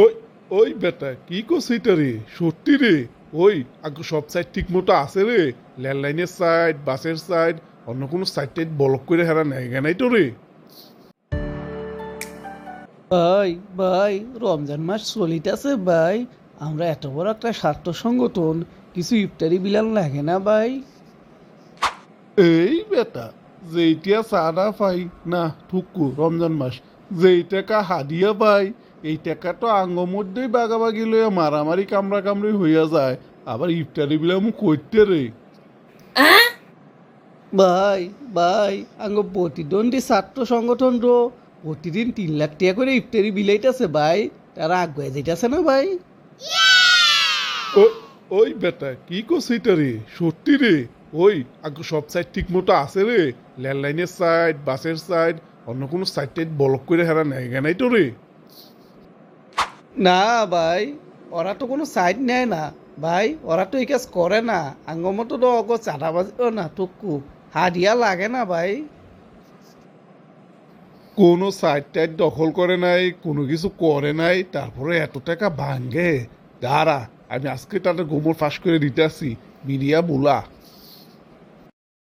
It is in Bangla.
ওই ওই বেটা কি এটা রে? সত্যি রে? ওই আগে সব সাইড ঠিক মতো আছে রে। ল্যান্ডলাইনের সাইড বাসের সাইড অন্য কোনো সাইড টাইড ব্লক করে হেরা নেয় নাই তো রে। ভাই ভাই রমজান মাস চলিতেছে ভাই। আমরা এত বড় একটা স্বার্থ সংগঠন কিছু ইফতারি বিলান লাগে না ভাই। এই বেটা যেইটা সাদা পাই না ঠুকু রমজান মাস। যেই টাকা হাদিয়া পাই এই টাকা তো আঙ্গ মধ্যেই বাগাবাগি লইয়া মারামারি কামড়া কামড়ি হইয়া যায়। আবার ইফতারি বিলামু কইতে রে। ভাই ভাই আঙ্গ প্রতিদ্বন্দ্বী ছাত্র সংগঠন রো প্রতিদিন তিন লাখ টাকা করে ইফতারি বিলাইতেছে ভাই। তারা আগুয়ে যাইতেছে না ভাই? ওই ওই বেটা কি করছিস এটা রে? সত্যি রে? ওই আগে সব সাইড ঠিক মতো আছে রে। ল্যান্ডলাইনের সাইড বাসের সাইড অন্য কোনো সাইড টাইড ব্লক করে হেরা নেয় নাই তো রে। না ভাই ওরা তো কোনো সাইড নেয় না। ভাই ওরা তো এই কাজ করে না। আঙ্গ মতো তো অগো চাঁদাবাজিও না টুকু হাদিয়া লাগে না ভাই। কোনো সাইড টাইড দখল করে নাই কোনো কিছু করে নাই তারপরে এত টাকা ভাঙ্গে দাঁড়া আমি আজকে তাদের গোমর ফাঁস করে দিতে আসি। মিডিয়া বুলা।